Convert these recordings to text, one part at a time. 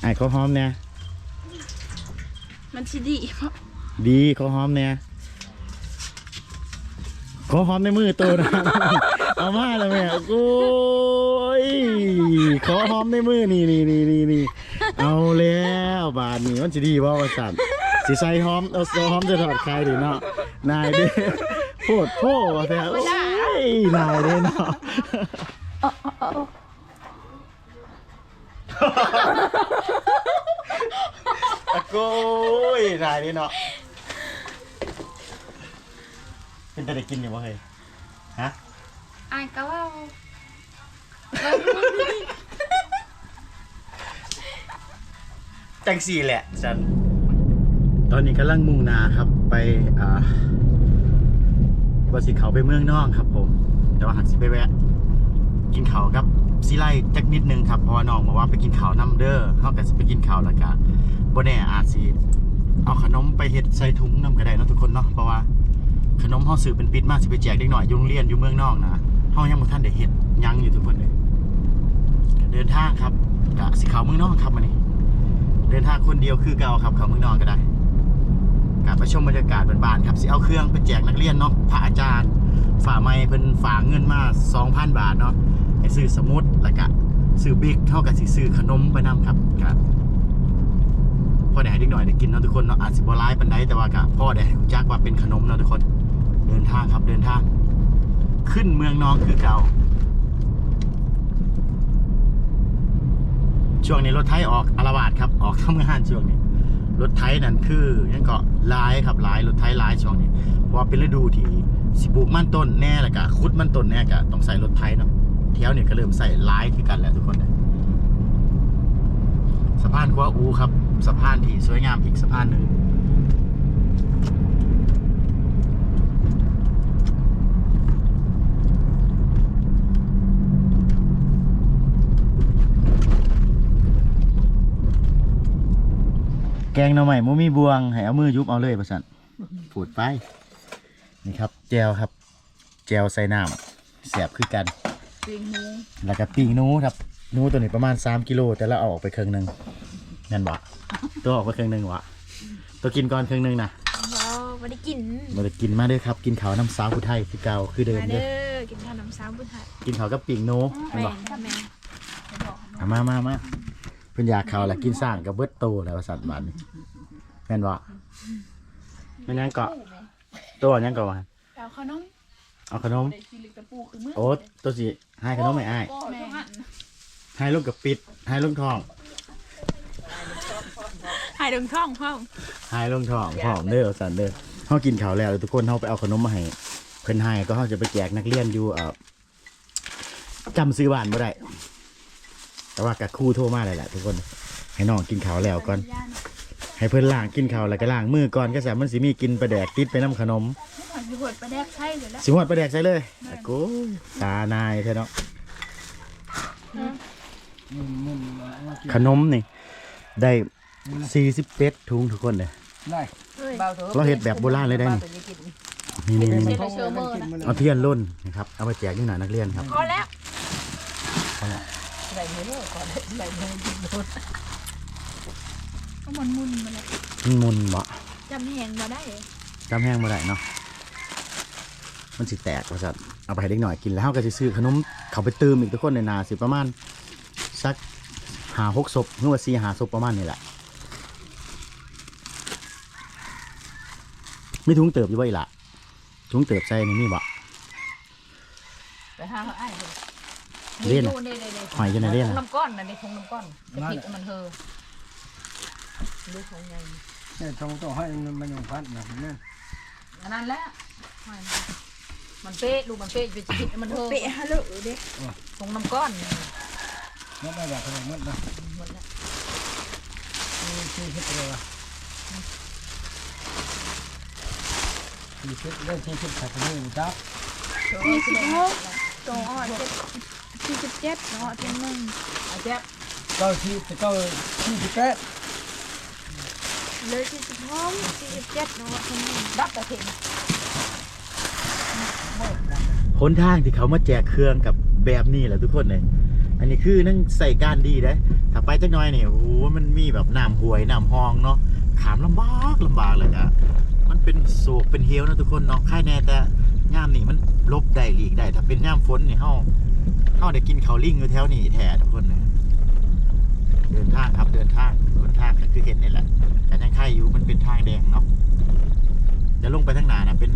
ไอ้ายเขาหอมเนี่ยมันสิดีเพราะดีเขาหอมเนี่ยขอหอมในมือตัวนะ เอามาแล้วแม่โอ้ยขอหอมในมือนี่นี่นี่นี่นี่เอาแล้วบาทนี้มันจะดีว่าว่าสั่นสิใส่หอมเอาหอมจะถอดใครดิเนาะนายเด้โพดโพว่าแต่โอ้ยนายเด้เนาะ ตะโกยนายนี่เนาะเป็นแต่ได้กินอยู่วะเฮ้ยฮะอายก็ว่าจังสี่แหละฉันตอนนี้กำลังมุ่งหนาครับไปอ่าว่าสิเขาไปเมืองนอกครับ ผมแต่ว่าหักสิไปแวะ กินข้าวกับซีไลจักนิดนึงครับเพราะว่าน้องบอกว่าไปกินข้าวน้ำเด้อเขาก็สิไปกินข้าวแล้วก็ บ่แน่อาจสิเอาขนมไปเฮ็ดใส่ถุงน้ำก็ได้เนาะทุกคนเนาะเพราะว่าขนมเฮาซื้อเป็นปิดมากสิไปแจกเด็กหน่อยยู่งเรียนอยู่เมืองนอกนะเฮายังบ่ทันได้เฮ็ดยังอยู่ทุกคนเลยเดินทางครับก็สิเขาเมืองนอกครับมื้อนี้เดินทางคนเดียวคือเกาครับเขาเมืองนอกก็ได้กลับไปชมบรรยากาศบ้านๆครับสิเอาเครื่องไปแจกนักเรียนเนาะพระอาจารย์ฝ่าไม้เพิ่นฝากเงินมา2,000 บาทเนาะให้ซื้อสมุดแล้วก็ซื้อบิ๊กเท่ากับสิซื้อขนมไปนํครับครับ พ่อได้ให้เด็กหน่อยได้กินเนาะทุกคนเนาะอาจสิบ่ร้ายปานใดแต่ว่าก็พ่อได้ให้รู้จักว่าเป็นขนมเนาะทุกคนเดินทางครับเดินทางขึ้นเมืองนองคือเก่า ช่วงนี้รถไถออกอารวาสครับออกทำงานช่วงนี้รถไถนั่นคือยังก็หลายครับลายรถไถหลายช่วงนี้เพราะเป็นฤดูที่สิปลูกมันต้นแน่แล้วก็ขุดมันต้นแน่ก็ต้องใส่รถไถเนาะแถวเนี้ก็เริ่มใส่ลายคือกันแหละทุกคนเลยสะพานกัวอูครับ สะพานที่สวยงามอีกสะพานหนึ่งแกงหน่อใหม่มูมีบวงให้เอามือยุบเอาเลยประสันผูดไป นี่ครับ แจวครับ แจวใส่น้ำแสบคือกัน ปิงหมูแล้วก็ปีกหนูครับหนูตัวนี้ประมาณ 3 กิโลแต่เราเอาออกไปครึ่งหนึ่ง นั่นวะตัวออกไปครึ่งหนึ่งวะตัวกินก่อนครึ่งหนึ่งนะเราไม่ได้กินมาได้กินมาเด้อครับ กินข้าวน้ำสาวผู้ไทยคือเก่าคือเดิมมาเด้เด้ออกินข้าวน้ำซ้ำบุญไทยกินข้าวกับปีกหนูแมนั่นวะนแมนเอามามามาเพิ่นอยากข้าวแหละกินสร้างกับเบิดโตแล้วว่าสัตว์บ้านนี้แม่นวะแม่นยังเกาะตัวยังเกาะวะเอาขนมเอาขนมได้สิลิกตะปูคือมือโอ๊ตตัวสิให้ขนมไม่อ้ายแม่นให้ลูกกับปิดให้ลูกทอง หายดงท้องพ่อหายลงท้องพร้อมเด้อสันเด้อเฮากินข้าวแล้วทุกคนเฮาไปเอาขนมมาให้เพิ่นให้ก็เฮาจะไปแจกนักเรียนอยู่เอ่อจำซื้อบ้านบ่ได้แต่ว่ากับครูโทรมาเลยแหละทุกคน ให้น้องกินข้าวแล้วก่อน ให้เพิ่นล้างกินข้าวแล้วก็ล้างมือก่อนก็สามันสิมีกินปลาแดกติดไปน้ำขนมหันไปหวดปลาแดกใช่เลยแล้วสิหวดปลาแดกใส่เลยตะโกตานายเถอะเนาะขนมนี่ ได้ 40เป็ดถุงทุกคนเลยได้เราเฮ็ดแบบโบราณเลยได้นี่นี่นี่นี่เชอร์เมอร์นะเอาเทียนล่นนะครับ เอาไปแจกนี่หน่อยนักเรียนครับพอแล้วก็มันมุนมาแล้วมันมุนบ่จำแหงมาได้จำแห้งมาได้เนาะมันสิแตกว่าสัตเอาไปให้เด็กหน่อยกินแล้วเราก็จะซื้อขนมเขาไปเติมอีกทุกคนในนาสิประมาณสักหาหกศพหรือว่าสี่หาศพประมาณนี้แหละ ไม่ถุงเติบอยู่บ่อีหละถุงเติบใส่ในนี่บ่ไปหาเขาไอ้ายเล่นนน่ะนี่นี่นี่หอยจะไหนเล่นทงน่ะน้ำก้อนน่ะนี่ทงน้ำก้อนจะผิดมันเธอดูทงไงเนี่ยทงต้องให้มันยังพัดนะเนี่ยอันนั้นแหละหอยมันมันเป๊ะลูกมันเป๊ะจะผิดมันเธอเปะฮัลโหลเด็กทงน้ำก้อนนี่มันได้แบบขนาดนั้นนะหมดแล้วมีที่คิดเลยวะ ที่คิดเรื่องที่คิดขัดนี่จับสี่สิบหกสองอ่อนเจ็ดสี่สิบเจ็ดเนาะเจ็ดหนึ่งอาเจ็บเก้าที่เก้าที่สิบแปดเลยสี่สิบหกสี่สิบเจ็ดเนาะเจ็ดหนึ่งดับแต่เข็มหนทางที่เขามาแจกเครื่องกับแบบนี้แหละทุกคนเลยอันนี้คือนั่งใส่การดีนะถ้าไปจักหน้อยนี่โอ้โหมันมีแบบน้ำห้วยน้ำหองเนาะขามลำบากลำบากเลยอะมัน เป็นโศกเป็นเฮวนะทุกคนเนาะค่ายแน่แต่ย่ามนี่มันลบได้หลีกได้ ถ้าเป็นย่ามฝนนี่เฮาเฮาได้กินเขาลิงอยู่แถวนี้แท้ทุกคนเลยเดินทางครับเดินทางเดินทางก็คือเห็นนี่แหละแต่ยังค่ายอยู่มันเป็นทางแดงเนาะจะลงไปทางหนานะเป็น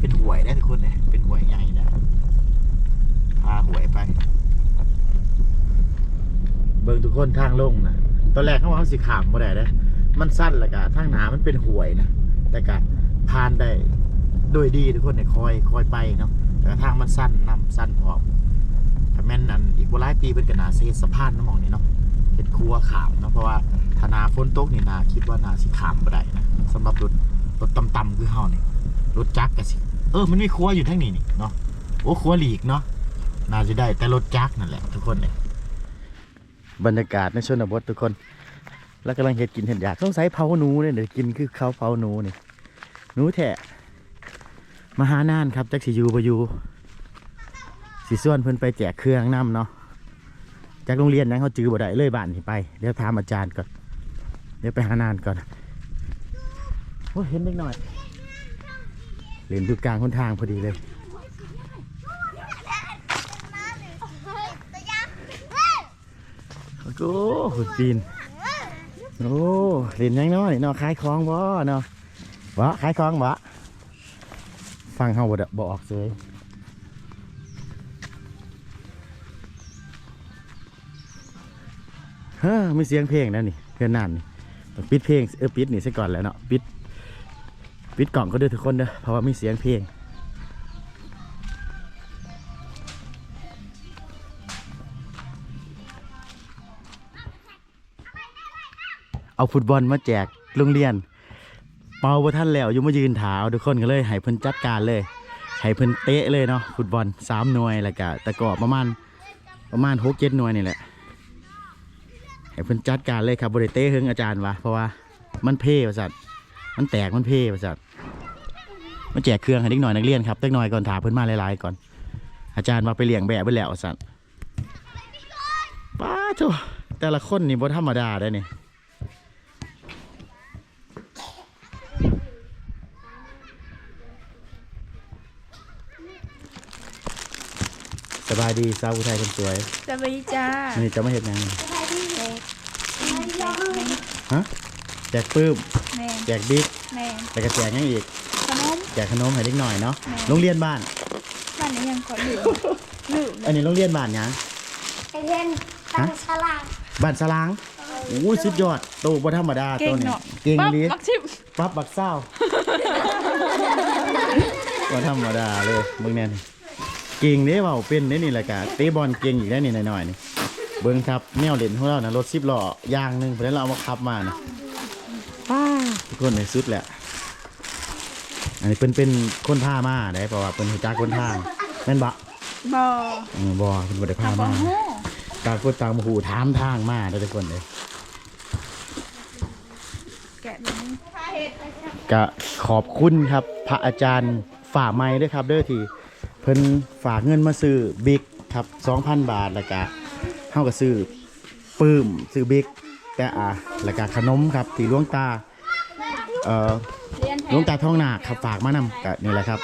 เป็นหวยได้ทุกคนเลยเป็นหวยใหญ่นะพาหวยไป เบิ่งทุกคนทางลงนะตอนแรกเขาว่าเขาสิขามบ่ได้เด้มันสั้นแล้วก็ทางหนามันเป็นหวยนะ แต่ก็ผ่านได้โดยดีทุกคนเนี่ยคอยคอยไปเนาะแต่ทางมันสั้นนํสั้นพอมถ้าแม่นนั้นอีกบ่หลายปีเป็นก็น่าเฮ็ดสะพานน้ำมองนี่เนาะเฮ็ดครัวขามเนาะเพราะว่าถ้าหนาฝนตกนี่นาคิดว่านาสิขามบ่ได้นะสำหรับรถรถต่ำๆคือเฮานี่รถจักรก็สิเออมันมีครัวอยู่ทางนี้นี่เนาะโอ้ครัวหลีกเนาะน่าจะได้แต่รถจักรนั่นแหละทุกคนเนี่ยบรรยากาศในชนบททุกคน แล้วกำลังเห็ดกินเห็ดอยากต้องใส่เผาหนูเนี่ยเดี๋ยวกินคือเขาเผาหนูนี่หนูแทะมาหานานครับจักสิยูบอยู่สิส่วนเพิ่นไปแจกเครื่องน้ำเนาะจากโรงเรียนนั้นเขาจือบ่ได้เลยบ้านที่ไปเดี๋ยวถามอาจารย์ก่อนเดี๋ยวไปหานานก่อนโอ้เห็นเล็กหน่อยเล่นดูกลางคนทางพอดีเลยโอ้โหปีน โอ้เล่นยังน้อยเนาะขายของบ่เนาะบ่ขายของบ่ฟังเฮาบ่ดบ่ออกเลยเฮ้อมีเสียงเพลงแล้วนี่เพื่อนนั่นนี่ต้องปิดเพลงเออปิดนี่ซะก่อนแล้วเนาะปิด ปิดกล่องก็เด้อทุกคนเด้อเพราะว่ามีเสียงเพลง เอาฟุตบอลมาแจกโรงเรียนเป่าบ่ท่านแล้วอยู่มายืนถาทุกคนก็เลยให้เพิ่นจัดการเลยให้เพิ่นเตะเลยเนาะฟุตบอลสามหน่วยแล้วก็ตะกร้อประมาณประมาณหกเจ็ดหน่วยนี่แหละให้เพิ่นจัดการเลยครับบริเตะเฮงอาจารย์วะเพราะว่ามันเพ่ประสัตมันแตกมันเพ่ประสัตมาแจกเครื่องให้เด็กหน่อยนักเรียนครับเด็กหน่อยก่อนถาเพิ่นมาหลายๆก่อน อาจารย์มาไปเลี้ยงแบบไปแล้วสัตว์ป้าโถแต่ละคนนี่บ่ธรรมดาได้อนี่ส บายดีสาวผู้ไทยคนสวยสวัสดีจ้านี่จะมาเห็นยังฮะแจกปื้มแม่แจกบิ๊กแม่แต่ก็แจกยังอีกขนมแจกขนมให้เด็กหน่อยเนาะแม่โรงเรียนบ้านบ้านนี้ยังขอลืมลืมอันนี้โรงเรียนบ้านหยังไอเทนตั้งฉลากบ้านสลางโอ้ยสุดยอดโตบ่ธรรมดาเก่ตัวงนี้เนาะเก่งปั๊บดีมักชิบปั๊บบักเศร้าบ่ธรรมดาเลยเบิ่งแน่น เก่งเด้เว้าเป็นเด้นี่แหละกะเตะบอลเก่งอีกได้นี่หน่อยๆนี่เบิ่งครับแนวเล่นของเรานะรถ10ล้อย่างหนึงเพิ่นเราเอามาขับมานะทุกคนในสุดแหละอันนี้เป็นเป็นคนท่ามาได้เพราะว่าเป็นหัวจักคนทางแม่นบะบอเออบ่เป็นบ่ได้พาบอมาฮู้ต่างคนต่างมาหูถามทางมาได้อทุกคนเลยแกะแบบนี้ก็ขอบคุณครับ พระอาจารย์ฝ่าไม้ด้วยครับเด้อที่ เพิ่นฝากเงินมาซื้อบิ๊กครับ2,000 บาทแล้วก็เฮาก็ซื้อปื้มซื้อบิ๊กแต่อะแล้วก็ขนมครับที่หลวงตาเอ่อเรียนแทหลวงตาทองหนาคครับฝากมานำก็นี่แหละครับ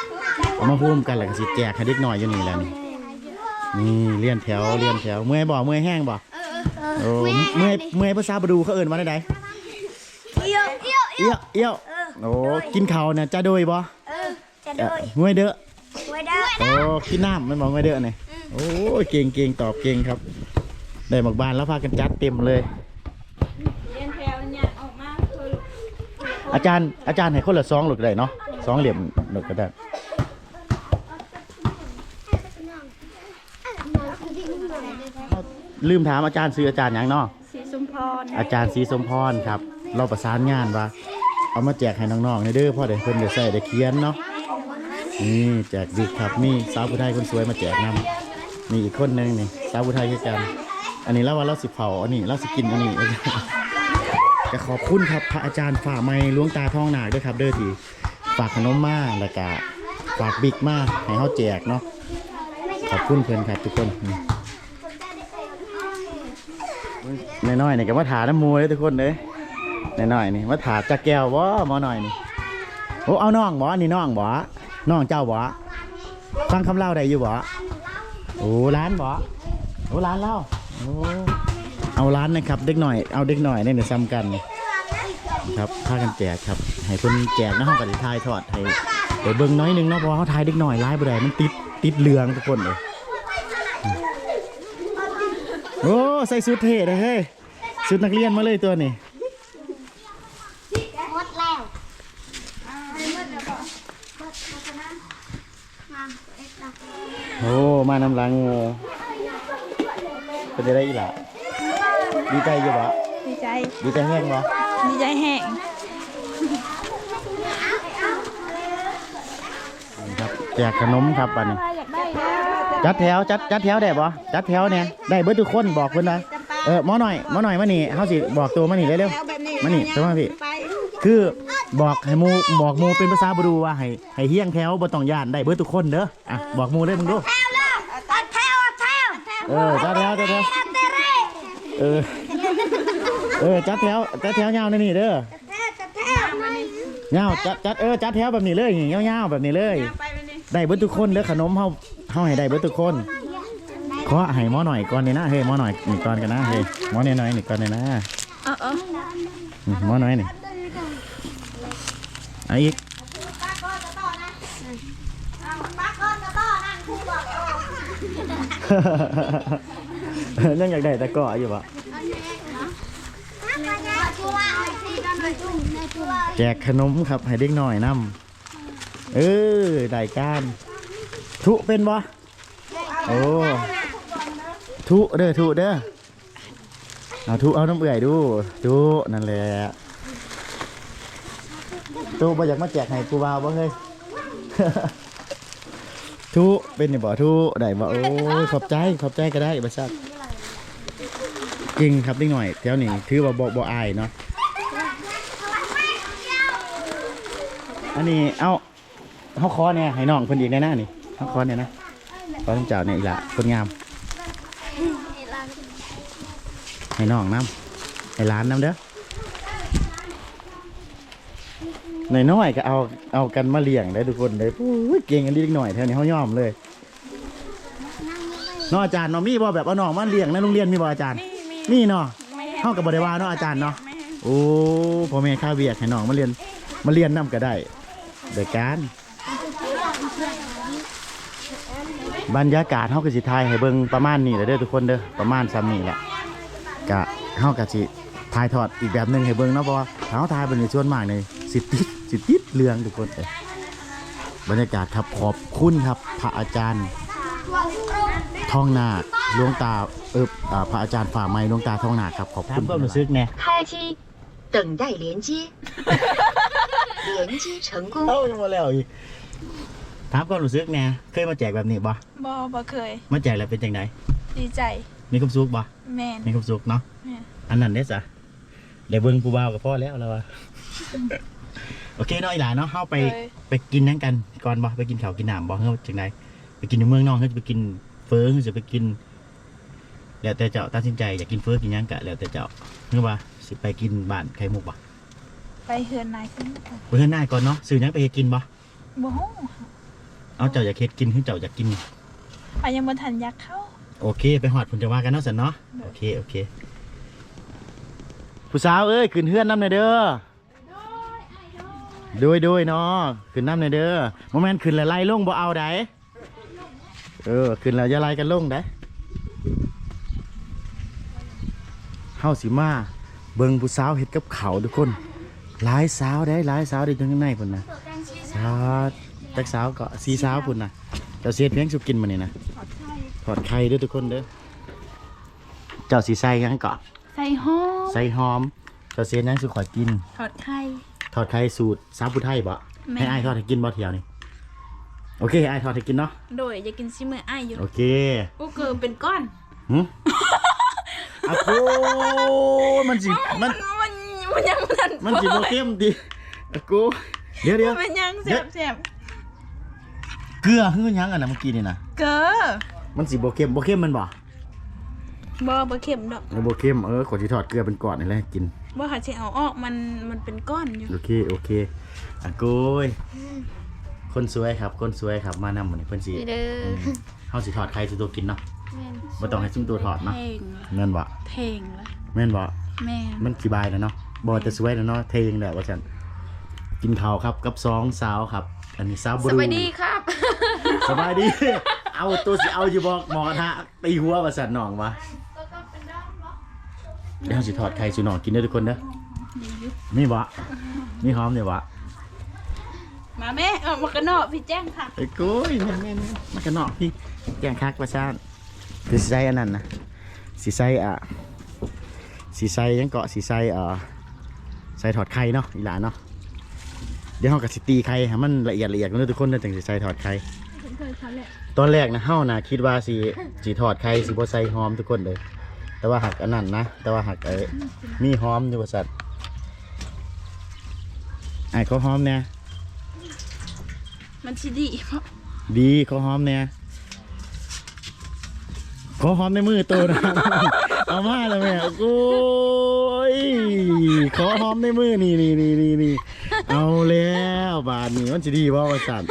เอามาพุ่มกันแล้วก็สิแจกให้เด็กน้อยอยู่นี่แหละนี่นี่เลียนแถวเลียนแถวเมื่อยบ่เมื่อยแห้งบ่โอ้เมื่อยเมื่อยภาษาบดูเขาเอิ่นว่าได้ใดเอี้ยวเอี้ยวเอี้ยวเอี้ยวโอ้กินข้าวเนี่ยจะโดยบ่เออจะเอ่โดอยเมื่อยเด้อ ไว้ได้โอ้กินน้ำมันบอกเมื่อยเด้อนี่โอ้ยเก่งเก่งตอบเก่งครับ ได้หมากบานแล้วพากันจัดเต็มเลยเรียนแถวเนี่ยออกมาคืออาจารย์อาจารย์ให้คนละซองหลุดได้เนาะสองเหลี่ยมหลุดก็ได้ลืมถามอาจารย์ซื้ออาจารย์หยังเนาะสีสุมพรอาจารย์ศรีสมพรครับ เราประสานงานว่าเอามาแจกให้น้องๆในเด้อพ่อเด็กเพิ่นจะใส่ได้เขียนเนาะ นี่แจกบิ๊กครับมีสาวผู้ไทยคนสวยมาแจกนำมีอีกคนหนึงนี่สาวผู้ไทยคือกัน อันนี้เราว่าเราสิเผาอันนี้เราสิกินอันนี้ก็ขอบคุณครับพระอาจารย์ฝ่าไม้หลวงตาทองหนาด้วยครับ เด้อทีฝากขนมมาแล้วก็ฝากบิ๊กมาให้เฮาแจกเนาะขอบคุณเพิ่อนครับทุกคนน,น้อยๆนี่ก็มาถาน้ำมูเลยทุกคนเลยน้อยๆนี่มาถาจักแก้วบ่หมอหน่อยนี่โอ้เอาน้องบ่นี่น้องบ่ น้องเจ้าบ่ฟังคำเล่าได้อยู่บ่โอ้ร้านบ่โอ้ร้านเล่าโอ้เอาร้านนะครับ เด็กหน่อยเอาเด็กหน่อยนี่เนี่ยซ้ำกันนะครับพากันแจกครับให้เพิ่นแจกนะห้องกับทายทอดให้ไปเบิ่งน้อยนึงเนาะเพราะว่าเขาทายเด็กหน่อยร้ายบ่ได้มันติดติดเหลืองทุกคนเลยโอ้ใส่ชุดเท่เลยเฮ้ยชุดนักเรียนมาเลยตัวนี้ หมดแล้ว โอ้ มานำลังโง่เป็นจะได้อีหล่ะดีใจอยู่ปะดีใจ ดีใจแห้งปะดีใจแห้งนี่ครับแจกขนมครับอันนี้อยากได้แล้วจัดแถวจัดจัดแถวได้ปะจัดแถวเนี่ยได้เบิดทุกคนบอกเพิ่นนะเออหมอหน่อยหมอหน่อยมานี่เฮาสิบอกตัวมานี่เร็วๆมานี่ตัวมาพี่คือบอกให้หมูบอกหมูเป็นภาษาบรูว่าให้ให้เฮี้ยงแถวบ่ต้องย่านได้เบิดทุกคนเด้ออะบอกหมูเลยมึงดูแถวแล้วตัดแถวแถว เออจัดแถวจัดแถวเตเร่เออเออจัดแถวจัดแถวยาวในนี่เด้อแถวแถวเงาวจัดจัดเออจัดแถวแบบนี้เลยอย่างยาวๆแบบนี้เลยได้เบิดทุกคนเด้อขนมเฮาเฮาให้ได้เบิดทุกคนขอให้หมอหน่อยก่อนนี่นะเฮ้ยหมอหน่อยนี่ก่อนกันนะเฮ้ยหมอหน่อยๆนี่ก่อนนี่นะเออเออนี่หมอหน่อยนี่เอัอีก ยังอยากได้ตะกร้ออยู่ปะแจกขนมครับ ให้เด็กหน่อยน้ำเออได้การทุเป็นบ่โอ้ทุเด้อทุเด้อเอาทุเอาน้ำเอื่อยดูทุนั่นแหละทุบ่อยากมาแจกให้กูบ่าวบ่เฮ้ย ทุเป็นนี่บ่ทุได้บ่โอ้ยขอบใจขอบใจก็ได้บ่ซักจริงครับเด็กหน่อยแถวนี้ถือว่าบ่บ่อายเนาะอันนี้เอาเขาคอเนี่ยให้น้องเพิ่นอีกในหน้านี่เขาคอเนี่ยนะขอท่านเจ้าเนี่ยอีกละคนงามให้น้องน้ำให้ร้านน้ำเด้อ หน่อยน้อยๆก็เอาเอากันมาเลี้ยงได้ทุกคนเลยโอ้ยเก่งกันดีหน่อยแถวนี้เขาย่อมเลยเน้องอาจารย์เนาะมีบ่แบบเอาน้องมาเลี้ยงในโรงเรียนมีบ่อาจารย์มีเนาะเฮากับบริวารเนาะอาจารย์เนาะโอ้พ่อแม่ข้าเวียกให้น้องมาเรียนมาเรียนนํก็ได้โดยการบรรยากาศเฮาก็สิถ่ายให้เบิ่งประมาณนี้แหละเด้อทุกคนเด้อประมาณซ้ำนี้แหละกะเฮาก็สิถ่ายทอดอีกแบบหนึงให้เบิ่งเนาะเพราะว่าถ้าเฮาถ่ายเป็นส่วนมากนี่สิติด สิติดเรื่องทุกคนเลยบรรยากาศครับขอบคุณครับพระอาจารย์ท่องนาหลวงตาเออพระอาจารย์ฝ่าไม้หลวงตาท่องนาครับขอบคุณความรู้สึเนี่ย开机等待连接连接成功เอ้ามาแล้วอีกถามควาหนูซื้กเนี่ยเคยมาแจกแบบนี้บ่บ่บ่เคย มาแจกแล้วเป็นจังไดดีใจ มีความสุขบ่แมนมีความสุขเนาะอันนั้นได้สะได้เบิ่งผู้บ่าวกับพ่อแล้วแล้ววะ โอเคเนาะอีหลาเนาะเฮาไปเลยไปกินนั่นกันก่อนบ่ไปกินข้าวกินน้ำบ่เฮาจังไดไปกินในเมืองนอกเฮาจะไปกินเฟอเฮาจะไปกิน แล้วแต่เจ้าตัดสินใจอยากกินเฟอกินหยังกะแล้วแต่เจ้าหรือว่าสิไปกินบ้านไข่มุกบ่ไปเฮือนนายขึ้นไปเฮ็ดหน้าก่อนเนาะซื้อหยังไปเฮ็ดกินบ่บ่ฮู้เอาเจ้าอยากเฮ็ดกินคือเจ้าอยากกิน อายังบ่ทันอยากเข้า โอเค ไปหอดผมจะว่ากันเนาะสันเนาะโอเค โอเค ผู้สาวเอ้ยขึ้นเฮือนน้ำหน่อยเด้อ โดยโดยเนาะขึ้นน้ำหน่อยเด้อโมเมนต์ขึ้นแล้วไล่ลงบ่เอาได้เออขึ้นแล้วอย่าไล่กันลงได้เฮาสิมาเบิ่งผู้สาวเฮ็ดกับเขาวทุกคนหลายสาวได้หลายสาวได้จังข้างในพุ่นนะสาวจักสาวก็สีสาวพุ่นนะเจ้าเสียดเพียงสุกินมานี่นะถอดไข่ด้วยทุกคนเด้อเจ้าสีใส่หยังเกาะใส่ห้อใส่หอมเจ้าเสียนยังสุขอยกินถอดไข่ ถอดไข่สูตรสาวผู้ไทยบ่แม่ ให้อายทอดให้กินบ่เที่ยวนี่โอเคอายทอดให้กินเนาะโดยจะกินซิมืออ้ายอยู่โอเคกูเกิมเป็นก้อน หึ อะโอ้มันสิมันมันมันยังบ่ทันมันสิบ่เข้มดิอะกูเดี๋ยวเดี๋ยวมันยังเดี๋แซ่ยวบแซ่บเกลือคือหยังอะนะเมื่อกี้นี่นะเกอมันสิบ่เข้มบ่เข้มมันบ่ บ่บ่เข็มดอกแล้วโบเข้มเออขวดที่ทอดเกลือเป็นก้อนนี่แหละกิน บ่หาสิเอาออกมันมันเป็นก้อนอยู่โอเค โอเคอะโกยคนสวยครับ คนสวยครับ มานำมันเพิ่นสิเด้อเฮาสิทอดไข่สิตัวกินเนาะแม่นบ่ต้องให้ซุ่มตัวทอดเนาะเทงแม่นบ่เทงละแม่นบ่แม่มันสิบายแล้วเนาะบ่แต่สวยแล้วเนาะเทงแหละว่าซั่นกินข้าวครับกับสองสาวครับ อันนี้สาวบสรู วัสดีครับ สบายดี เอาตัวสิเอาอยู่บ่หมอกระทะตีหัวว่าซั่นน้องวะ เดี๋ยวเราสิทอดไข่สู่น้องกินเด้อทุกคนเด้อมีบ่มีหอมเด้อบ่มาแม่เอามากระนอกพี่แจ้งค่ะไอ้กุ้ยแม่นแม่นแม่นมันก็นอกพี่แกงคักประชานคือสีใส่อันนั้นนะสีใส่อะสีใส่ยังเกาะสีใส่อ่าใส่ถอดไข่เนาะอีหลานเนาะเดี๋ยวเฮากับสิตีไข่ให้มันละเอียดละเอียดกันเด้อทุกคนเด้อจังสิใส่ถอดไข่ เคยเขาแหละตอนแรกนะเฮานะคิดว่าสิสิถอดไข่สิบ่ใส่หอมทุกคนเลย แต่ว่าหักอันนั้นนะ แต่ว่าหักไอ้มีหอมอยู่ว่าซั่นไอ้เขาหอมเนี่ยมันสิดีเพราะดีเขาหอมเนี่ยขอหอมในมือตัวนะ เอามาแล้วแม่โอ้ยขอหอมในมือนี่นี่นี่นี่นี่เอาแล้วบาทนี้มันจะดีว่าว่าสั่น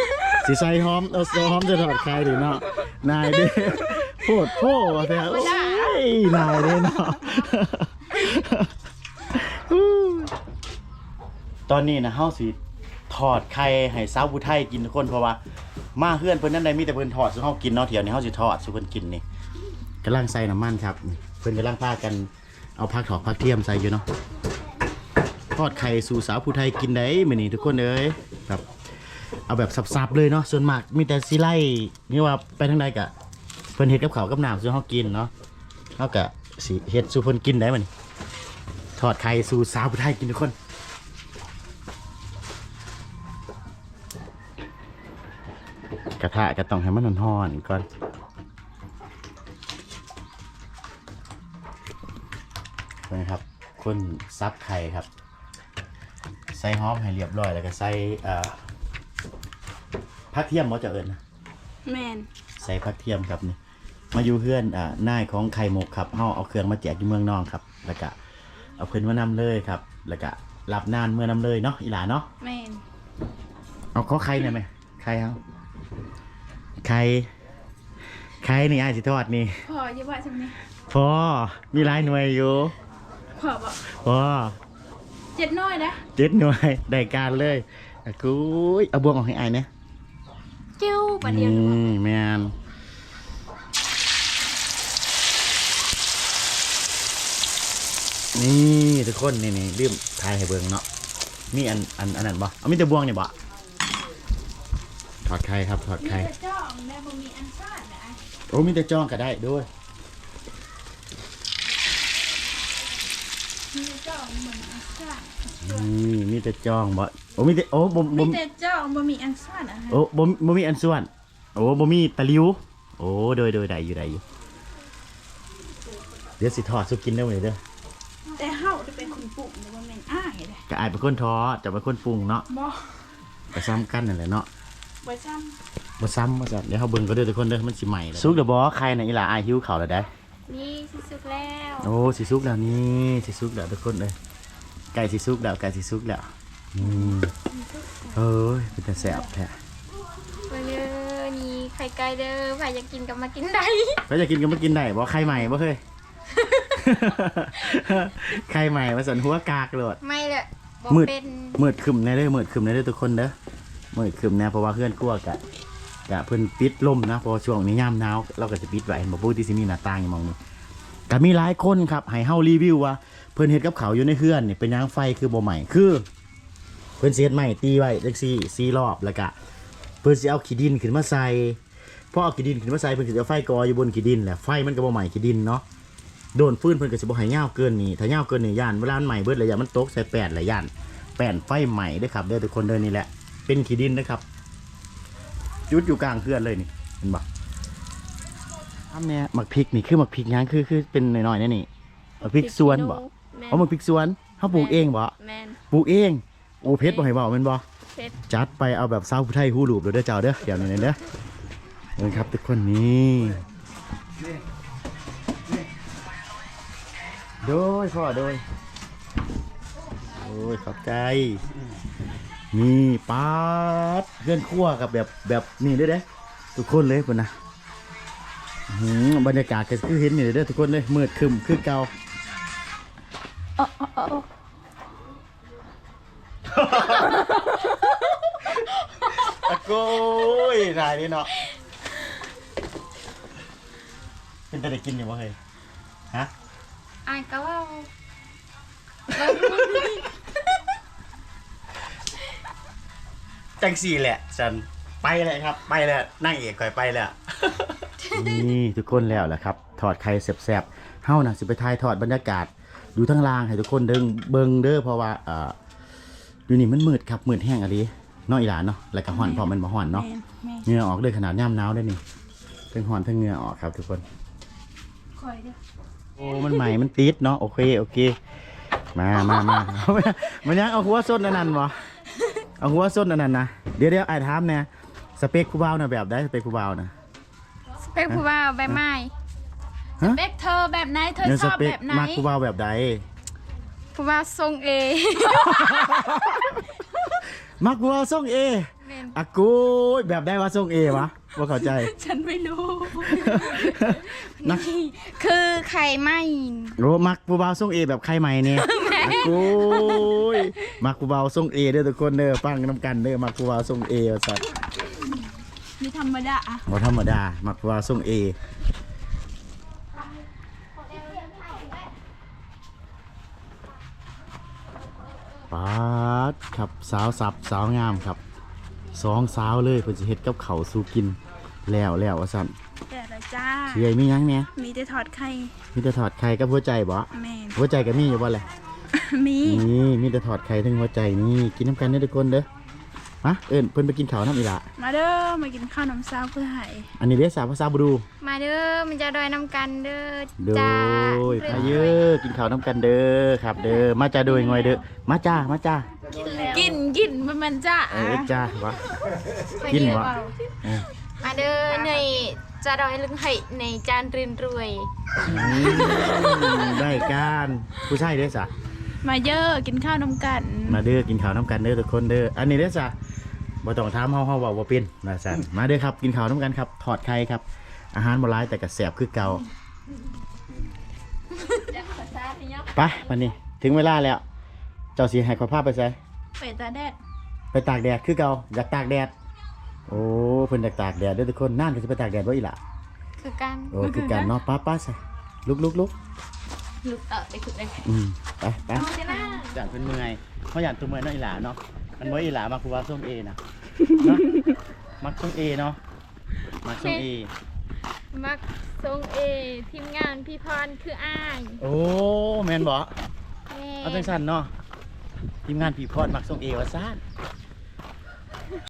สิใส่หอมเอาเอาหอมจะถอดใครดีเนาะนายเด้โพดโพดแต่โอ้ ยนายเด้เนาะตอนนี้นะเฮาสิถอดไข่ให้สาวผู้ไทยกินทุกคนเพราะว่า มาเพื่อนเพิ่นนั่นใดมีแต่เพิ่นถอดสู่เฮากินเนาะเถียวนี้เฮาสิถอดสู่เพิ่นกินนี่กำลังใส่น้ำมันครับเพิ่นกำลังพากันเอาผักถอกผักเทียมใส่อยู่เนาะทอดไข่สู่สาวผู้ไทยกินได้มื้อนี้ทุกคนเอ้ยแบบเอาแบบสับๆเลยเนาะส่วนมากมีแต่สิไล่นี่ว่าไปทางใดกะเพิ่นเฮ็ดกับข้าวกับน้ำสู่เฮากินเนาะ เฮาก็สิเฮ็ดสู่เพิ่นกินได้มื้อนี้ทอดไข่สู่สาวผู้ไทยกินทุกคนกระทะก็ต้องให้มันร้อนๆก่อนนะครับคนซับไข่ครับ ใส่หอมให้เรียบร้อยแล้วก็ใส่เอ่อผักเทียมบ่จะเอิญนะแม่นใส่ผักเทียมครับนี่ มาอยู่เพื่อนอ่านายของไข่หมกครับเฮาเอาเครื่องมาแจกอยู่เมืองนองครับ แล้วก็เอาเพิ่นมานำเลยครับ แล้วก็รับนานเมื่อนำเลยเนาะอีหลาเนาะแม่นเอาขอไข่หน่อยไหมไข่เอาไข่ไข่นี่ไอ้ายสิทอดนี่พออย่าว่าจังนี้พอมีหลายหน่วยอยู่พอบ่พอเจ็ดน้อยนะเจ็ดหน่วยได้การเลยอะกูยเอาบวงออกให้ไอ้ายเนี่ยจิ้วปะเดียวนี่แมน นี่ทุกคนนี่นี่ลืมทายให้เบิ่งเนาะมีอันอันอันนั้นบ่เอามีแต่บวงนี่บ่ถอดไข่ครับถอดมีไข่แต่จ้องแม่บ่มีอันซ่านนะไอ้โอ้มีแต่จ้องก็ได้ด้วยมีแต่จ้องบ่มีอันซ่านนี่มีแต่จ้องบ่โอ้มีแต่โอ้บ่มีบ่แต่จ้องบ่มีอันซ่านอะโอ้บ่บ่มีอันส่วน โอ้บ่มีตะหลิวโอ้โดยโดยได้อยู่ได้อยู่เดี๋ยวสิทอดสุกินได้อมื้อนี้เด้อ ก็อายเป็นคนทอดจะเป็นคนปรุงเนาะบ่ก็ซ้ำกันนั่นแหละเนาะบ่ซ้ำบ่ซ้ำว่าซั่นเดี๋ยวเฮาเบิ่งก็เด้อทุกคนเด้อมันสิใหม่แล้วสุกเด้อบ่ใครน่ะอีหล่าอายหิวข้าวแล้วได้นี่สิสุกแล้วโอ้สิสุกแล้วนี่สิสุกแล้วทุกคนเอ้ยไก่สิสุกแล้วไก่สิสุกแล้วอืมเอ้ยเป็นแต่แซ่บแท้มาเด้อนี่ไข่ไก่เด้อใครอยากกินก็มากินได้ก็จะกินก็มากินได้บ่ไข่ใหม่บ่เคยไข่ใหม่มาสันหัวกากโลดไม่เลย บ่มืด เป็นมืดขึ้นแน่เด้อมืดขึ้นแน่เด้อทุกคนเด้อมืดขึ้นแน่เพราะว่าเพื่อนกลัวกะกะเพิ่นปิดลมนะเพราะว่าช่วงนี้ยามหนาวเราก็จะปิดไว้เห็นบ่ปกติสิมีหน้าต่างอยู่หมองนี้ก็มีหลายคนครับให้เฮารีวิวว่าเพิ่นเฮ็ดกับเขาวอยู่ในเฮือนนี่เป็นหยังไฟคือบ่ใหม่คือ เพิ่นสิเฮ็ดใหม่ตีไว้จังซี่สี่รอบแล้วก็เพิ่นสิเอาขี้ดินขึ้นมาใส่พอเอาขี้ดินขึ้นมาใส่เพิ่นก็สิเอาไฟกออยู่บนขี้ดินแหละไฟมันก็บ่ใหม่ขี้ดินเนาะ โดนฟืนเพิ่นก็สิบ่ให้ยาวเกินนี่ถ้ายาวเกินนี่ย่านเวลามันใหม่เบิดเลยย่านมันตกใส่แปดเลยย่านแป้นไฟใหม่เด้วยครับเด้อทุกคนเด้อนี่แหละเป็นขี้ดินนะครับ จุดอยู่กลางเพื่อนเลยนี่เห็นปะทำเนี่ยหมักพริกนี่คือหมักพริกยางคือคือเป็นหน่อยๆนี่นี่หมักพริกสวนบ่แม่นเอาหมักพริกสวนเขาปลูกเองบ่แม่นปลูกเองโอ้เพชรบ่ให้เบาแมันบ่เผ็ดจัดไปเอาแบบเศร้าวผู้ไทยฮู้รูปเด้อเด้อเจ้าเด้อเดี๋ยวนี้เด้อเด้อครับทุกคนนี่ โดยพ่อโดยโอ้ยขอบใจ นี่ป๊าดเพื่อนขั้วกับแบบแบบนี่เลยเด้ทุกคนเลยปุ่นนะอื้อหือบรรยากาศก็คือเห็นนี่เลยเด้อทุกคนเลยมืดครึมคือเก่าตะโกยนายนี่เนาะเป็นแต่ได้กินอยู่วะเฮ้ยฮะ อายก็ว่าจังสี่แหละฉันไปเลยครับ ไปแล้วนั่งเอกก่อยไปแล้วนี่ทุกคนแล้วแหละครับ ถอดไข่แสบๆเฮ้านะสิไปทายถอดบรรยากาศ อยู่ทั้งล่างให้ทุกคนเดิงเบิงเด้อเพราะว่าเอ่ออยู่นี่มันมืดครับมืดแห้งอะไรเนาะอีหลานเนาะแล้วก็ห่อนพอมันบ่ห่อนเนาะแม่เหงื่อออกเลยขนาดย่ำหนาวเลยนี่ทั้งห่อนทั้งเหงื่อออกครับทุกคนคอยเด้อ โอ้มันใหม่มันติดเนาะโอเคโอเค มามามามันยังเอาหัวส้นอันนั้นวะเอาหัวส้นอันนั้นนะเดี๋ยวเดี๋ยวไอ้ถามเนี่ยสเปคผู้บ่าวน่ะแบบได้สเปคผู้บ่าวนะสเปคผู้ว่าใบไม้ฮะเบกเธอแบบไหนเธอเนี่ยชสอบเปคแบบไหนมักผู้บ่าวแบบใดผู้ว่าทรงเอมักผู้บ่าวส่งเอแม่นอะกูยแบบได้ว่าส่งเอวะ ว่าเข้าใจ ฉันไม่รู้นักคือไข่ไหมโอ้มักผู้บ่าวส่งเอแบบใครใหม่เนี่ยอะกูยมักผู้บ่าวส่งเอเด้อทุกคนเด้อฟังน้ำกันเด้อมักผู้บ่าวส่งเอว่าสัตว์มีธรรมดาอะบ่ธรรมดามักว่าส่งเอปาดครับสาวสับสาวงามครับสองสาวเลยเพิ่นสิเฮ็ดกับเขาวสู่กิน แล้วแล้วว่าซั่นแต่ละจ้าเฮ้ยมีหยังเนี่ยมีแต่ถอดไข่มีแต่ถอดไข่กับหัวใจบ่แม่น หัวใจก็มีอยู่บ่แหละมีนี่มีแต่ถอดไข่ทั้งหัวใจนี่กินน้ำกันเด้อทุกคนเด้อมาเอิ้นเพิ่นไปกินข้าวน้ำอีหละมาเด้อมากินข้าวน้ำซาวเพื่อให้อันนี้เด้อสาวภาษาบรูมาเด้อมันจะดอยน้ำกันเด้อโดจ้ายมาเยอะกินข้าวน้ำกันเด้อครับ เด้อมาจ้าโดยงอยเด้อมาจ้ามาจ้ากินกินมันมันจ้าเออจ้าวะไปกินเด้อวะเปล่าเออ มาเด้อในจะดอยลึงให้ในจานรินรวย อืมได้การผู้ชายเด้อสะมาเยอะกินข้าวน้ำกันมาเด้อกินข้าวน้ำกันเด้อทุกคนเด้ออันนี้เด้อสะบ่ต้องถามเฮาเฮาเว้าบ่เป็นนะสั่นมาเด้อครับกินข้าวน้ำกันครับถอดไข่ครับ อาหารบ่หลายแต่ก็แซ่บคือเก่าไปวันนี้ถึงเวลาแล้ว เจ้าสิให้ขอภาพไปใส่เป็ดตาแดดไปตากแดดคือเก่าอยากตากแดด โอ้เพิ่นอยากตากแดดเด้อทุกคนนั่นก็สิไปตากแดดบ่อีหล่ะคือกันโอ้คือกันเนาะป้าป้าใส่ลุกลุกลุกลุกเออได้ขึ้นได้อืมไปไปเอาเจ้าหน้าอยากเป็นเมื่อยเพราะอยากตัวเมื่อยเนาะอีหล่าเนาะมันบ่อีหล่ามักคือว่าส้มเอนะเนาะมักส้มเอเนาะมักส้มเอมักทรงเอทีมงานพี่พรคืออ้ายโอ้แม่นบ่แม่เอาจังซั่นเนาะทีมงานผีพอดมักส้มเอว่าซ่าน